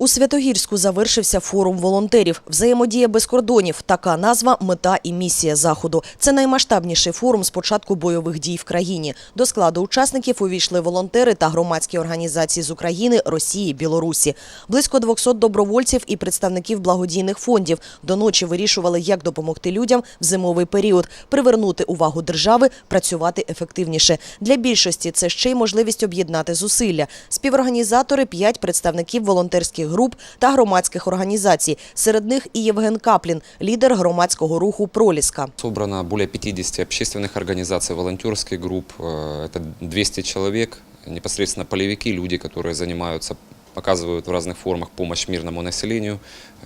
У Святогірську завершився форум волонтерів. Взаємодія без кордонів. Така назва, мета і місія заходу. Це наймасштабніший форум з початку бойових дій в країні. До складу учасників увійшли волонтери та громадські організації з України, Росії, Білорусі. Близько 200 добровольців і представників благодійних фондів до ночі вирішували, як допомогти людям в зимовий період, привернути увагу держави, працювати ефективніше. Для більшості це ще й можливість об'єднати зусилля. Співорганізатори – п'ять представників волонтерських груп та громадських організацій. Серед них і Євген Каплін, лідер громадського руху «Проліска». Собрано более 50 общественных организаций, волонтерских групп. Э, Это 200 человек, непосредственно полевики, люди, которые занимаются, оказывают в разных формах помощь мирному населению,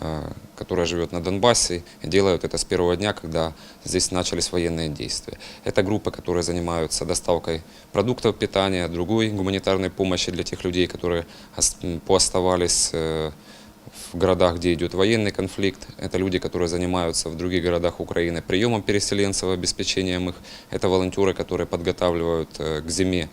э, которое живет на Донбассе, делают это с первого дня, когда здесь начались военные действия. Это группы, которые занимаются доставкой продуктов питания, другой гуманитарной помощи для тех людей, которые пооставались э, в городах, где идет военный конфликт. Это люди, которые занимаются в других городах Украины приемом переселенцев, обеспечением их. Это волонтеры, которые подготавливают э, к зиме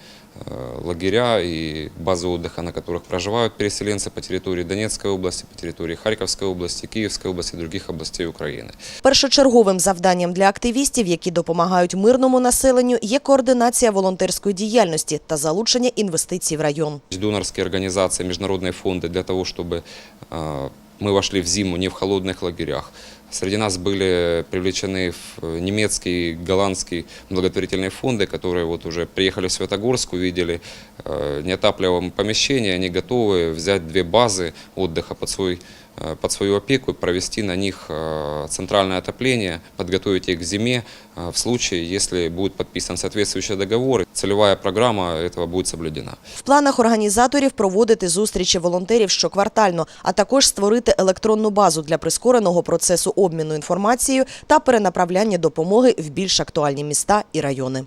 лагеря и базы отдыха, на которых проживают переселенцы по территории Донецкой области, по территории Харьковской области, Киевской области и других областей Украины. Першочерговим завданням для активістів, які допомагають мирному населенню, є координація волонтерської діяльності та залучення інвестицій в район. донорские организации, международные фонды для того, чтобы э, мы вошли в зиму не в холодных лагерях. Среди нас были привлечены в немецкие, голландские благотворительные фонды, которые вот уже приехали в Светогорск, увидели э, неотапливаемые помещения, они готовы взять две базы отдыха под, свой, э, под свою опеку и провести на них э, центральное отопление, подготовить их к зиме э, в случае, если будет подписан соответствующий договор, и целевая программа этого будет соблюдена. В планах організаторів проводити зустрічі волонтерів щоквартально, а також створити електронну базу для прискореного процесу обміну інформацією та перенаправляння допомоги в більш актуальні міста і райони.